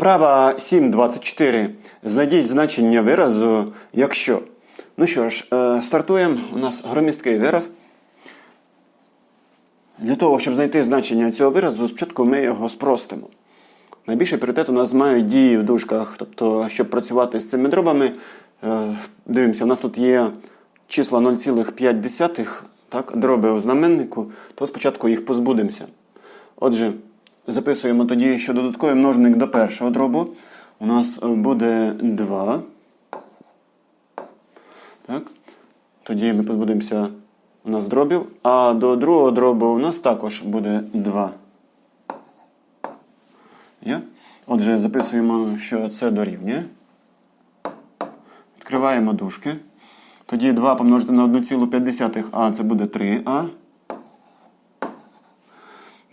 Вправа 7.24. Знайдіть значення виразу, якщо. Ну що ж, е, стартуємо. У нас громісткий вираз. Для того, щоб знайти значення цього виразу, спочатку ми його спростимо. Найбільший пріоритет у нас мають дії в дужках. Тобто, щоб працювати з цими дробами, е, дивимося, у нас тут є числа 0,5, так, дроби у знаменнику, то спочатку їх позбудемося. Отже, записуємо тоді, що додатковий множник до першого дробу у нас е, буде 2. Так. Тоді ми позбудемося у нас дробів, а до другого дробу у нас також буде 2. Є? Отже, записуємо, що це дорівнює. Відкриваємо дужки. Тоді 2 помножити на 1,5а це буде 3а.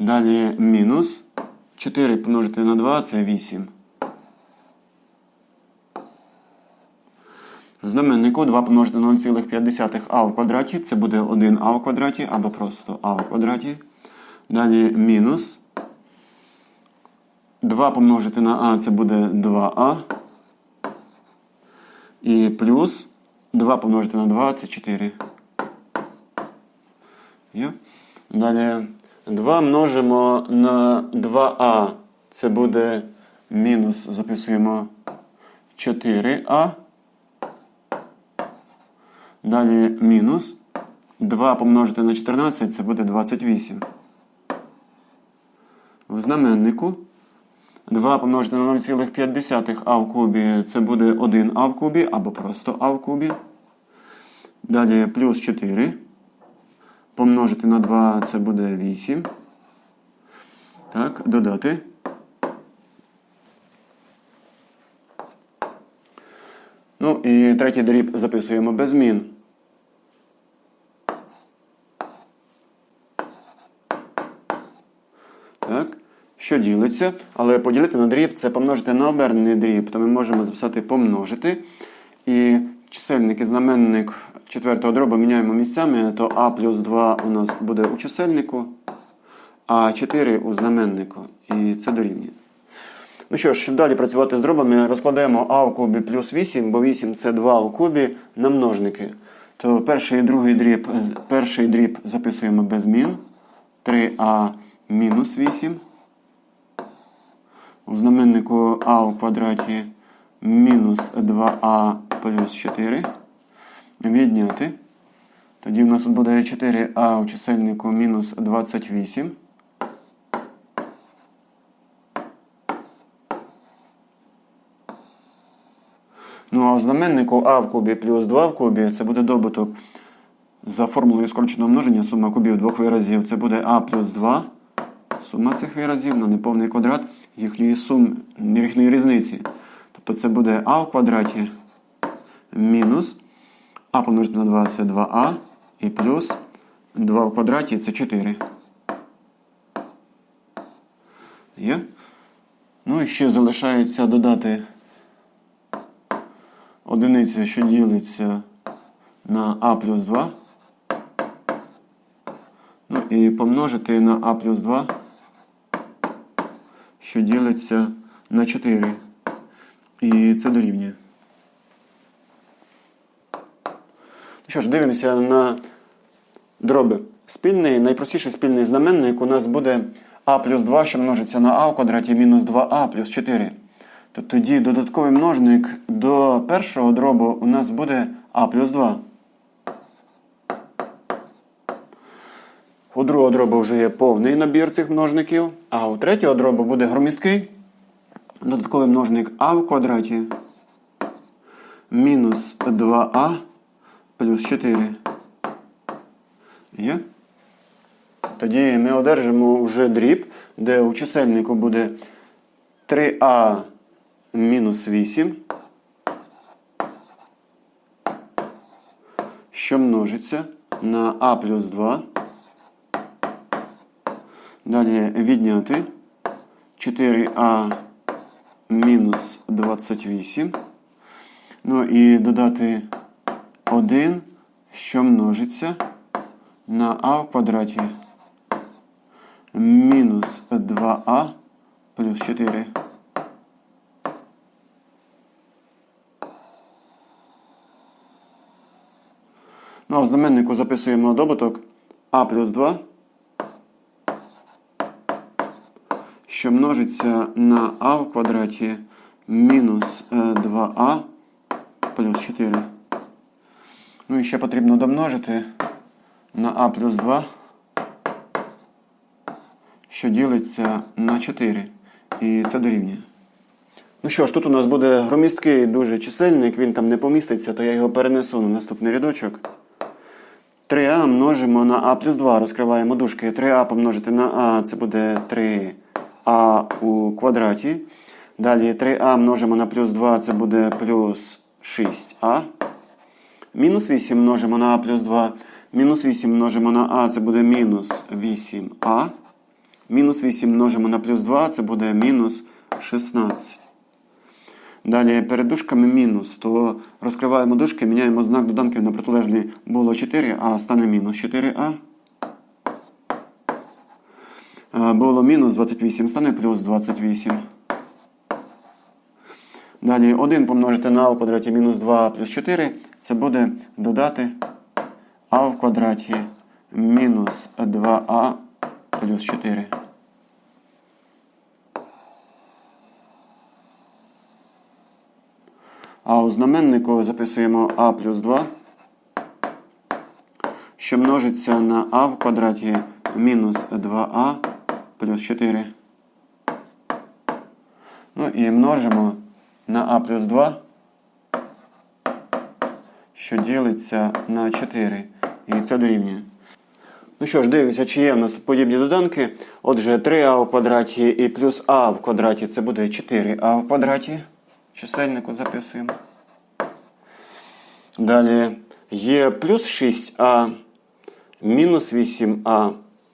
Далі мінус. 4 помножити на 2 це 8. В знаменнику 2 помножити на 0,5а в квадраті це буде 1а в квадраті або просто а в квадраті. Далі мінус. 2 помножити на а це буде 2а. І плюс 2 помножити на 2 це 4. Є? Далі 2 множимо на 2а. Це буде мінус, записуємо 4а. Далі мінус. 2 помножити на 14 це буде 28. В знаменнику 2 помножити на 0,5а в кубі це буде 1а в кубі або просто а в кубі. Далі плюс 4. Помножити на 2 це буде 8. Так, додати. Ну і третій дріб записуємо без змін. Так. Що ділиться? Але поділити на дріб це помножити на обернений дріб, то ми можемо записати помножити. І чисельник і знаменник четвертого дробу міняємо місцями, то А плюс 2 у нас буде у чисельнику, а 4 у знаменнику. І це дорівнює. Ну що ж, щоб далі працювати з дробами, розкладаємо А в кубі плюс 8, бо 8 це 2 у кубі на множники. То перший і другий дріб, перший дріб записуємо без змін. 3а мінус 8. У знаменнику а у квадраті мінус 2а плюс 4. Відняти. Тоді в нас буде 4а у чисельнику мінус 28. Ну а у знаменнику а в кубі плюс 2 в кубі це буде добуток за формулою скороченого множення сума кубів двох виразів. Це буде а плюс 2. Сума цих виразів на неповний квадрат їхньої сум, їхньої різниці. Тобто це буде а в квадраті мінус а помножити на 2 це 2а і плюс 2 в квадраті це 4. Є? Ну і ще залишається додати одиниця, що ділиться на а плюс 2. Ну і помножити на а плюс 2 що ділиться на 4. І це дорівнює. Що ж, дивимося на дроби. Спільний, найпростіший спільний знаменник у нас буде а плюс 2, що множиться на а в квадраті мінус 2а плюс 4. То тоді додатковий множник до першого дробу у нас буде а плюс 2. У другого дробу вже є повний набір цих множників, а у третього дробу буде громісткий додатковий множник а в квадраті мінус 2а плюс 4. Є? Тоді ми одержимо вже дріб, де у чисельнику буде 3а мінус 8, що множиться на а плюс 2. Далі відняти 4а мінус 28. Ну і додати 1, що множиться на а в квадраті. Мінус 2а плюс 4. Ну, а в знаменнику записуємо добуток а плюс 2, що множиться на а в квадраті мінус е, 2а плюс 4. Ну і ще потрібно домножити на а плюс 2, що ділиться на 4. І це дорівнює. Ну що ж, тут у нас буде громісткий дуже чисельник, він там не поміститься, то я його перенесу на наступний рядочок. 3а множимо на а плюс 2. Розкриваємо дужки. 3а помножити на а це буде 3а у квадраті. Далі 3а множимо на плюс 2 це буде плюс 6а. Мінус 8 множимо на а плюс 2. Мінус 8 множимо на а це буде мінус 8а. Мінус 8 множимо на плюс 2 це буде мінус 16. Далі перед дужками мінус, то розкриваємо дужки, міняємо знак доданків на протилежний було 4, а стане мінус 4а. Було мінус 28, стане плюс 28. Далі 1 помножити на в квадраті мінус 2 плюс 4. Це буде додати а в квадраті мінус 2а плюс 4. А у знаменнику записуємо а плюс 2, що множиться на а в квадраті мінус 2а плюс 4. Ну і множимо на а плюс 2, що ділиться на 4. І це дорівнює. Ну що ж, дивимося, чи є в нас подібні доданки. Отже, 3а в квадраті і плюс а в квадраті це буде 4а в квадраті. Чисельнику записуємо. Далі є плюс 6а, мінус 8а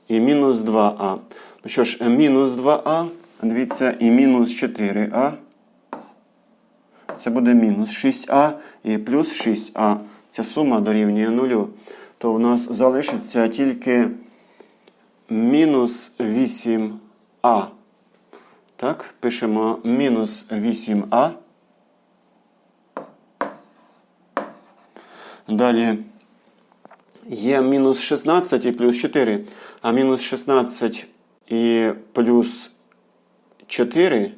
і мінус 2а. Ну що ж, мінус 2а, дивіться, і мінус 4а. Це буде мінус 6а і плюс 6а. Ця сума дорівнює нулю. То в нас залишиться тільки мінус 8а. Так, пишемо мінус 8а. Далі є мінус 16 і плюс 4. А мінус 16 і плюс 4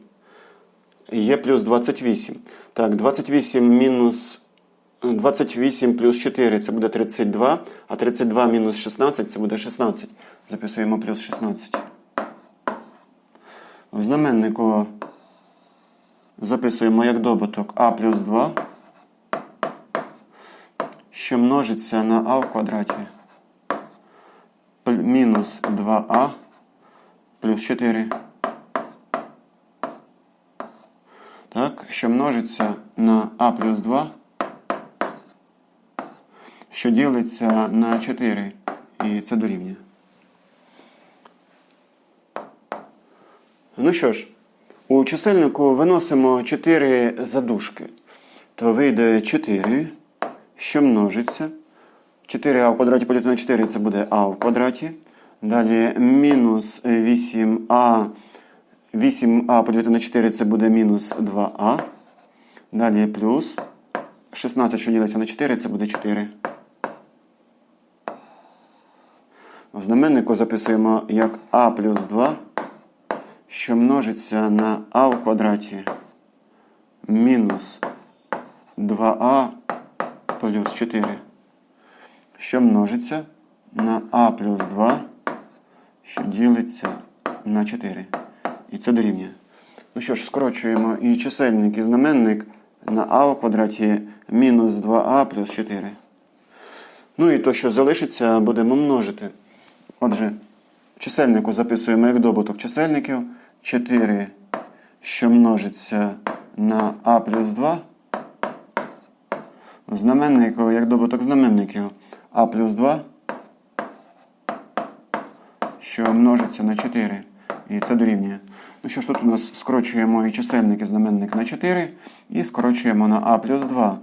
є плюс 28. Так, 28 мінус 28 плюс 4 це буде 32, а 32 мінус 16 це буде 16. Записуємо плюс 16. В знаменнику записуємо як добуток а плюс 2, що множиться на а в квадраті. Мінус 2а плюс 4. Так, що множиться на а плюс 2, що ділиться на 4. І це дорівнює. Ну що ж, у чисельнику виносимо 4 задушки. То вийде 4, що множиться. 4а в квадраті поділити на 4 це буде а в квадраті. Далі мінус 8а. 8а поділити на 4 це буде мінус 2а. Далі плюс 16, що ділиться на 4, це буде 4. В знаменнику записуємо як а плюс 2, що множиться на а в квадраті мінус 2а плюс 4, що множиться на а плюс 2, що ділиться на 4. І це дорівнює. Ну що ж, скорочуємо і чисельник, і знаменник на а в квадраті мінус 2а плюс 4. Ну і то, що залишиться, будемо множити. Отже, чисельнику записуємо як добуток чисельників 4, що множиться на а плюс 2. В знаменнику як добуток знаменників а плюс 2, що множиться на 4. І це дорівнює. Ну що ж, тут у нас скорочуємо і чисельник, і знаменник на 4, і скорочуємо на а плюс 2.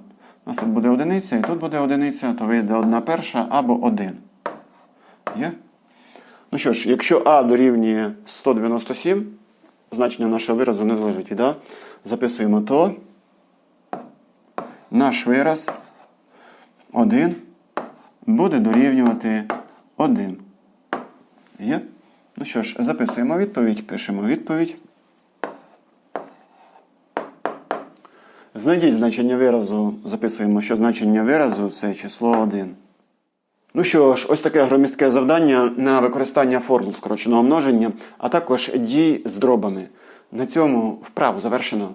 У нас тут буде одиниця, і тут буде одиниця, то вийде одна перша або 1. Є? Ну що ж, якщо А дорівнює 197, значення нашого виразу не залежить від А, записуємо то наш вираз 1 буде дорівнювати 1. Є? Ну що ж, записуємо відповідь, пишемо відповідь. Знайдіть значення виразу, записуємо, що значення виразу це число 1. Ну що ж, ось таке громістке завдання на використання формул скороченого множення, а також дій з дробами. На цьому вправу завершено.